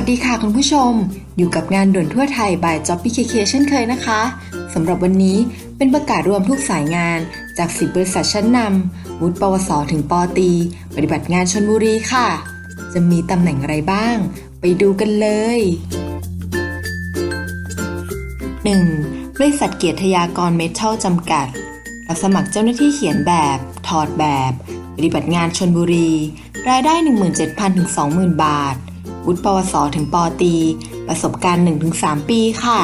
วัสดีค่ะคุณผู้ชม อยู่กับงานด่วนทั่วไทย by Job PKK เช่นเคยนะคะสำหรับวันนี้เป็นประกาศรวมทุกสายงานจาก10บบริษัทชั้นนำวุฒิปวสถึงปอตี ปฏิบัติงานชนบุรีค่ะ จะมีตำแหน่งอะไรบ้าง ไปดูกันเลย 1. บริษัทเกียรติยากรเมทัลจำกัด รับสมัครเจ้าหน้าที่เขียนแบบ ถอดแบบ ปฏิบัติงานชนบุรี รายได้ 17,000ถึง20,000 บาท วุฒิปวสถึงปตี ประสบการณ์ 1-3 ปีค่ะ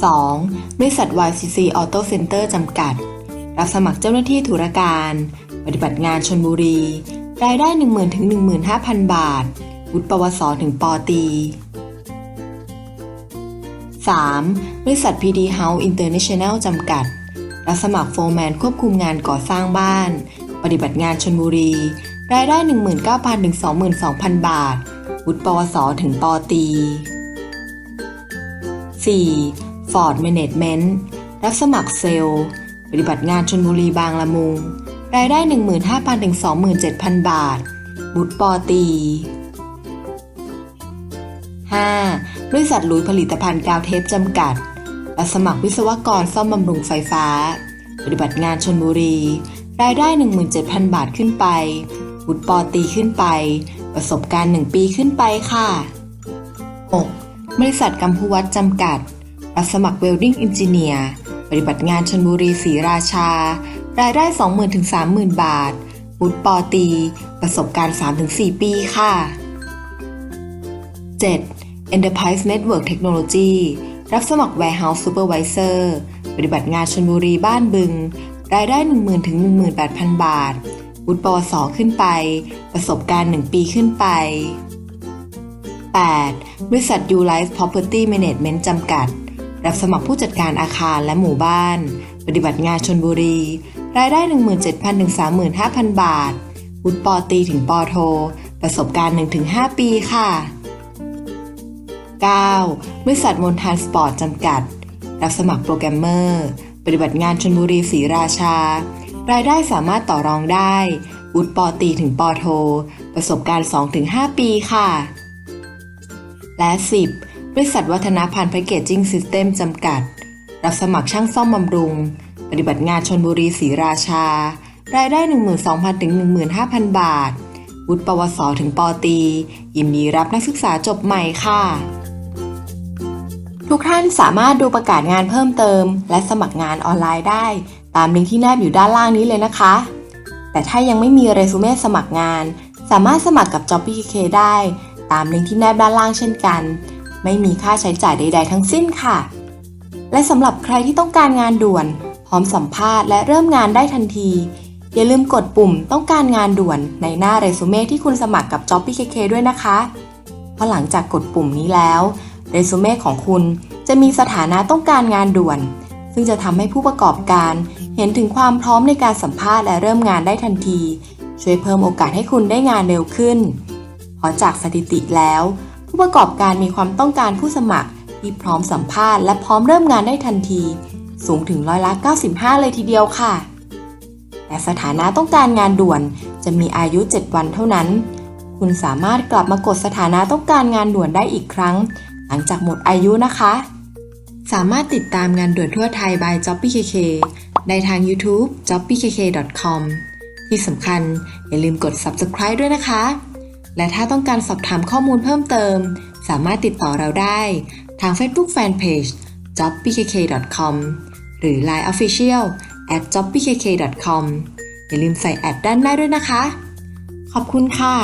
2. บริษัท YCC Auto Center จำกัด รับสมัครเจ้าหน้าที่ธุรการ ปฏิบัติงานชนบุรี รายได้ 10,000ถึง15,000 บาท วุฒิปวสถึงปตี 3. บริษัท PD House International จำกัด รับสมัครโฟร์แมนควบคุมงานก่อสร้างบ้าน ปฏิบัติงานชนบุรี รายได้ 19,000ถึง22,000 บาท วุฒิปวสถึงปตี 4. Ford Management รับสมัครเซลล์ ปฏิบัติงานชนบุรีบางละมุง รายได้ 15,000ถึง27,000 บาท วุฒิปอตี 5. บริษัทลุยผลิตภัณฑ์กาวเทปจำกัดรับสมัครวิศวกรซ่อมบำรุงไฟฟ้า ปฏิบัติงานชนบุรี รายได้ 17,000 บาทขึ้นไป วุฒิปอตีขึ้นไป ประสบการณ์ 1 ปีขึ้นไปค่ะ 6. บริษัทกัมพูวัฒน์จำกัด รับสมัครเวลดิ้งอินจิเนียร์ ปฏิบัติงานชนบุรีศรีราชา รายได้ 20,000ถึง30,000 บาท วุฒิปอตี ประสบการณ์ 3-4 ปีค่ะ 7. Enterprise Network Technology รับสมัคร Warehouse Supervisor ปฏิบัติงานชนบุรีบ้านบึง รายได้ 10,000ถึง18,000 บาท วุฒิปวสขึ้นไป ประสบการณ์ 1 ปีขึ้นไป 8. บริษัท U Life Property Management จำกัด รับสมัครผู้จัดการอาคารและหมู่บ้าน ปฏิบัติงานชนบุรี รายได้ 17,000ถึง35,000 บาท วุฒิปตีถึงปโท ประสบการณ์ 1-5 ปีค่ะ 9. บริษัทมนทานสปอร์ตจำกัด รับสมัครโปรแกรมเมอร์ ปฏิบัติงานชนบุรีศรีราชา รายได้สามารถต่อรองได้ วุฒิปอตีถึงปอโท ประสบการณ์ 2-5 ปีค่ะ และ 10. บริษัทวัฒนพันธ์แพคเกจจิ้งซิสเต็มจำกัด รับสมัครช่างซ่อมบำรุง ปฏิบัติงานชนบุรีศรีราชา รายได้ 12,000 ถึง 15,000 บาท วุฒิปวสถึงปอตี ยินดีรับนักศึกษาจบใหม่ค่ะทุกท่านสามารถดูประกาศงานเพิ่มเติม และสมัครงานออนไลน์ได้ ตามลิงก์ที่แนบอยู่ด้านล่างนี้เลยนะคะ แต่ถ้ายังไม่มีเรซูเม่สมัครงาน สามารถสมัครกับ Job PKK ได้ ตามลิงก์ที่แนบด้านล่างเช่นกัน ไม่มีค่าใช้จ่ายใด ๆ ทั้งสิ้นค่ะ และสำหรับใครที่ต้องการงานด่วน พร้อมสัมภาษณ์และเริ่มงานได้ทันที อย่าลืมกดปุ่มต้องการงานด่วนในหน้าเรซูเม่ที่คุณสมัครกับ Job PKK ด้วยนะคะเพราะหลังจากกดปุ่มนี้แล้วเรซูเม่ของคุณจะมีสถานะต้องการงานด่วน ซึ่งจะทำให้ผู้ประกอบการเห็นถึงความพร้อมในการสัมภาษณ์และเริ่มงานได้ทันที ช่วยเพิ่มโอกาสให้คุณได้งานเร็วขึ้นเพราะจากสถิติแล้ว ผู้ประกอบการมีความต้องการผู้สมัครที่พร้อมสัมภาษณ์และพร้อมเริ่มงานได้ทันที สูงถึงร้อยละ 95 เลยทีเดียวค่ะ แต่สถานะต้องการงานด่วนจะมีอายุ 7 วันเท่านั้น คุณสามารถกลับมากดสถานะต้องการงานด่วนได้อีกครั้ง หลังจากหมดอายุนะคะ สามารถติดตามงานด่วนทั่วไทย by j o b p k k ในทาง YouTube jobpkk.com ที่สำคัญอย่าลืมกด subscribe ด้วยนะคะ และถ้าต้องการสอบถามข้อมูลเพิ่มเติม สามารถติดต่อเราได้ทาง Facebook Fanpage jobpkk.com หรือ Line Official at jobpkk.com อย่าลืมใส่แอดด้านหน้าด้วยนะคะ ขอบคุณค่ะ